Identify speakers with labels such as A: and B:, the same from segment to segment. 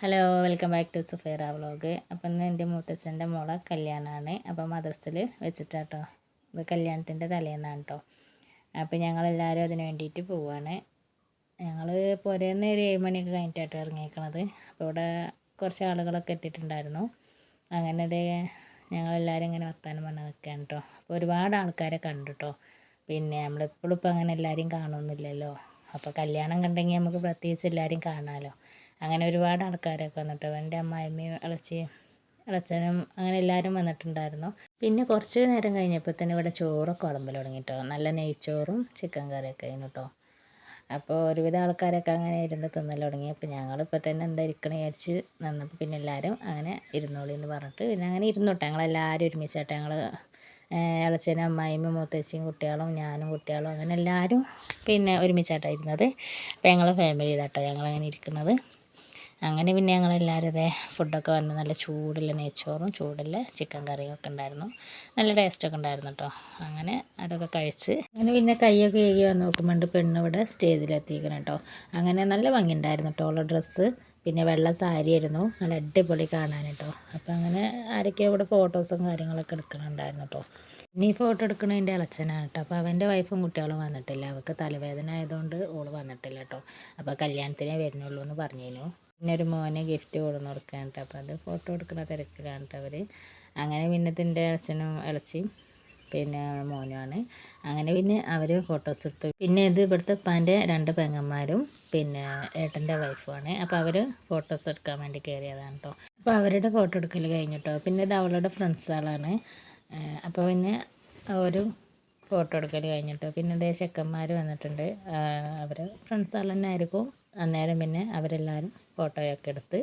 A: Hello welcome back to Sufaira vlog അപ്പം ഇന്ന് എന്റെ മൂത്തച്ഛന്റെ മോളെ കല്യാണമാണ് അപ്പം മദ്രസിൽ വെച്ചിട്ടാട്ടോ. ഇത് കല്യാണത്തിന്റെ തലേന്നാണ് കേട്ടോ അപ്പം ഞങ്ങളെല്ലാവരും അതിന് വേണ്ടിയിട്ട് പോവുകയാണ് ഞങ്ങൾ പുരേന്ന് ഒരു ഏഴ് മണിയൊക്കെ കഴിഞ്ഞിട്ടാട്ടോ ഇറങ്ങിയേക്കണത്. അപ്പോൾ ഇവിടെ കുറച്ച് ആളുകളൊക്കെ എത്തിയിട്ടുണ്ടായിരുന്നു. അങ്ങനെ ഇത് ഞങ്ങളെല്ലാവരും ഇങ്ങനെ വർത്താനം പറഞ്ഞ് നിൽക്കുകയാണ് കേട്ടോ അപ്പോൾ ഒരുപാട് ആൾക്കാരെ കണ്ടു കേട്ടോ പിന്നെ നമ്മളിപ്പോഴും ഇപ്പം അങ്ങനെ എല്ലാവരെയും കാണുമൊന്നുമില്ലല്ലോ അപ്പോൾ കല്യാണം കണ്ടെങ്കിൽ നമുക്ക് പ്രത്യേകിച്ച് എല്ലാവരെയും കാണാമല്ലോ അങ്ങനെ ഒരുപാട് ആൾക്കാരൊക്കെ വന്നിട്ട് എന്റെ അമ്മായിമ്മയും ഇളച്ചിയും ഇളച്ചനും അങ്ങനെ എല്ലാവരും വന്നിട്ടുണ്ടായിരുന്നു. പിന്നെ കുറച്ച് നേരം കഴിഞ്ഞപ്പോൾ തന്നെ ഇവിടെ ചോറൊക്കെ വിളമ്പൽ തുടങ്ങി കേട്ടോ നല്ല നെയ്ച്ചോറും ചിക്കൻ കറിയൊക്കെ ആയിരുന്നു കേട്ടോ അപ്പോൾ ഒരുവിധ ആൾക്കാരൊക്കെ അങ്ങനെ ഇരുന്ന് തിന്നൽ തുടങ്ങി അപ്പോൾ ഞങ്ങളിപ്പോൾ തന്നെ എന്താ ഇരിക്കണ വിചാരിച്ച് നിന്നപ്പോൾ പിന്നെ എല്ലാവരും അങ്ങനെ ഇരുന്നോളി എന്ന് പറഞ്ഞിട്ട് പിന്നെ അങ്ങനെ ഇരുന്നു കേട്ടോ ഞങ്ങളെല്ലാവരും ഒരുമിച്ചായിട്ട് ഞങ്ങൾ ഇളച്ചനും അമ്മായിമ്മയും മൂത്തച്ഛയും കുട്ടികളും ഞാനും കുട്ടികളും അങ്ങനെ എല്ലാവരും പിന്നെ ഒരുമിച്ചായിട്ടാണ് ഇരുന്നത്. അപ്പോൾ ഞങ്ങൾ ഫാമിലി ഇതാട്ടോ ഞങ്ങളങ്ങനെ ഇരിക്കുന്നത്. അങ്ങനെ പിന്നെ ഞങ്ങളെല്ലാവരും ഇതേ ഫുഡൊക്കെ വന്ന് നല്ല ചൂടുള്ള നെയ്ച്ചോറും ചൂടുള്ള ചിക്കൻ കറിയും ഒക്കെ ഉണ്ടായിരുന്നു. നല്ല ടേസ്റ്റൊക്കെ ഉണ്ടായിരുന്നു കേട്ടോ അങ്ങനെ അതൊക്കെ കഴിച്ച് അങ്ങനെ പിന്നെ കൈയൊക്കെ കഴുകി വന്ന് നോക്കുമ്പോൾ പെണ്ണ് ഇവിടെ സ്റ്റേജിലെത്തിക്കണം കേട്ടോ അങ്ങനെ നല്ല ഭംഗി ഉണ്ടായിരുന്നു കേട്ടോ ഉള്ള ഡ്രസ്സ് പിന്നെ വെള്ള സാരി ആയിരുന്നു. നല്ല അടിപൊളി കാണാൻ കേട്ടോ അപ്പോൾ അങ്ങനെ ആരൊക്കെ ഇവിടെ ഫോട്ടോസും കാര്യങ്ങളൊക്കെ എടുക്കണുണ്ടായിരുന്നു കേട്ടോ ഇനി ഫോട്ടോ എടുക്കണതിന്റെ അളച്ചനാണ് കേട്ടോ അപ്പോൾ അവന്റെ വൈഫും കുട്ടികളും വന്നിട്ടില്ല. അവൾക്ക് തലവേദന ആയതുകൊണ്ട് ഓൾ വന്നിട്ടില്ല കേട്ടോ അപ്പോൾ കല്യാണത്തിനേ വരുന്നുള്ളൂ എന്ന് പറഞ്ഞിരുന്നു. പിന്നെ ഒരു മോനെ ഗിഫ്റ്റ് കൊടുന്ന് കൊടുക്കാൻ കേട്ടോ. അപ്പോൾ അത് ഫോട്ടോ എടുക്കുന്ന തിരക്കിലാണ് കേട്ടോ അവർ അങ്ങനെ പിന്നെ അച്ഛനും ഇളച്ചിയും പിന്നെ മോനുമാണ്. അങ്ങനെ പിന്നെ അവർ ഫോട്ടോസ് എടുത്തു. പിന്നെ ഇത് ഇവിടുത്തെ ഉപ്പാന്റെ രണ്ട് പെങ്ങന്മാരും പിന്നെ ഏട്ടന്റെ വൈഫുമാണ് അപ്പോൾ അവർ ഫോട്ടോസ് എടുക്കാൻ വേണ്ടി കയറിയതാണ് കേട്ടോ. അപ്പോൾ അവരുടെ ഫോട്ടോ എടുക്കൽ കഴിഞ്ഞിട്ടോ പിന്നെ ഇത് അവളുടെ ഫ്രണ്ട്സുകളാണ് അപ്പോൾ പിന്നെ ഒരു ഫോട്ടോ എടുക്കൽ കഴിഞ്ഞിട്ട്. പിന്നെ ഇതേ ചെക്കന്മാർ വന്നിട്ടുണ്ട്. അവർ ഫ്രണ്ട്സുകൾ തന്നെ ആയിരിക്കും. അന്നേരം പിന്നെ അവരെല്ലാവരും ഫോട്ടോയൊക്കെ എടുത്ത്.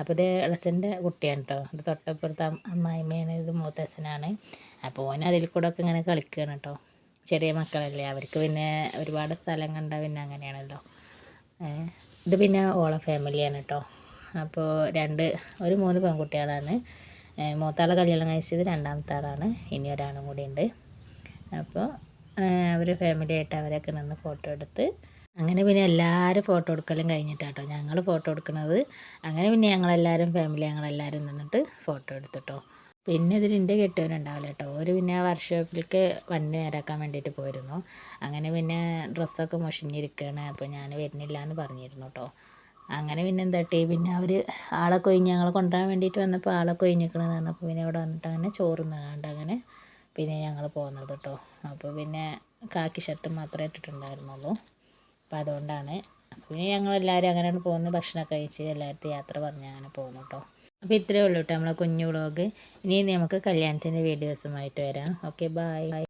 A: അപ്പോൾ ഇത് ഇളച്ചന്റെ കുട്ടിയാണ് കേട്ടോ ഇത് തൊട്ടപ്പുറത്ത് അമ്മായിമ്മേനെ ഇത് മൂത്തച്ഛനാണ്. അപ്പോൾ ഓൻ അതിൽ കൂടെ ഒക്കെ ഇങ്ങനെ കളിക്കുകയാണ് കേട്ടോ ചെറിയ മക്കളല്ലേ. അവർക്ക് പിന്നെ ഒരുപാട് സ്ഥലം കണ്ട പിന്നെ അങ്ങനെയാണല്ലോ. ഇത് പിന്നെ ഓള ഫാമിലിയാണ് കേട്ടോ അപ്പോൾ രണ്ട് ഒരു മൂന്ന് പെൺകുട്ടികളാണ്. മൂത്താളെ കല്യാണം കഴിച്ചത് രണ്ടാമത്തെ ആളാണ്. ഇനി ഒരാളും കൂടി ഉണ്ട്. അപ്പോൾ അവർ ഫാമിലി ആയിട്ട് അവരൊക്കെ നിന്ന് ഫോട്ടോ എടുത്ത് അങ്ങനെ പിന്നെ എല്ലാവരും ഫോട്ടോ എടുക്കലും കഴിഞ്ഞിട്ടാട്ടോ. ഞങ്ങൾ ഫോട്ടോ എടുക്കുന്നത് അങ്ങനെ പിന്നെ ഞങ്ങളെല്ലാവരും ഫാമിലി ഞങ്ങളെല്ലാവരും നിന്നിട്ട് ഫോട്ടോ എടുത്തിട്ടോ. പിന്നെ ഇതിൽ എന്റെ കെട്ടിയവനുണ്ടാവില്ല കേട്ടോ ഒരു പിന്നെ ആ വർക്ക്ഷോപ്പിലേക്ക് വണ്ടി നേരാക്കാൻ വേണ്ടിയിട്ട് പോയിരുന്നു. അങ്ങനെ പിന്നെ ഡ്രസ്സൊക്കെ മുഷിഞ്ഞിരിക്കുകയാണ് അപ്പോൾ ഞാൻ വരുന്നില്ല എന്ന് പറഞ്ഞിരുന്നു കേട്ടോ അങ്ങനെ പിന്നെ എന്താട്ടി പിന്നെ അവർ ആളെ കൊയിഞ്ഞ് ഞങ്ങളെ കൊണ്ടുവരാൻ വേണ്ടിയിട്ട് വന്നപ്പോൾ ആളെ കൊയിഞ്ഞിക്കണമെന്ന് അപ്പോൾ പിന്നെ ഇവിടെ വന്നിട്ട് അങ്ങനെ ചോറുന്ന് അങ്ങനെ പിന്നെ ഞങ്ങൾ പോകുന്നത് കേട്ടോ അപ്പോൾ പിന്നെ കാക്കി ഷർട്ട് മാത്രമേ ഇട്ടിട്ടുണ്ടായിരുന്നുള്ളൂ. അപ്പം അതുകൊണ്ടാണ്. പിന്നെ ഞങ്ങൾ ഞങ്ങളെല്ലാവരും അങ്ങനെയാണ് പോകുന്നത്. ഭക്ഷണമൊക്കെ കഴിച്ച് എല്ലായിടത്തും യാത്ര പറഞ്ഞ് അങ്ങനെ പോകുന്നു കേട്ടോ അപ്പോൾ ഇത്രയേ ഉള്ളൂ കേട്ടോ നമ്മളെ കുഞ്ഞു വ്ളോഗ് ഇനി നമുക്ക് കല്യാണത്തിന്റെ വീഡിയോസുമായിട്ട് വരാം. Okay bye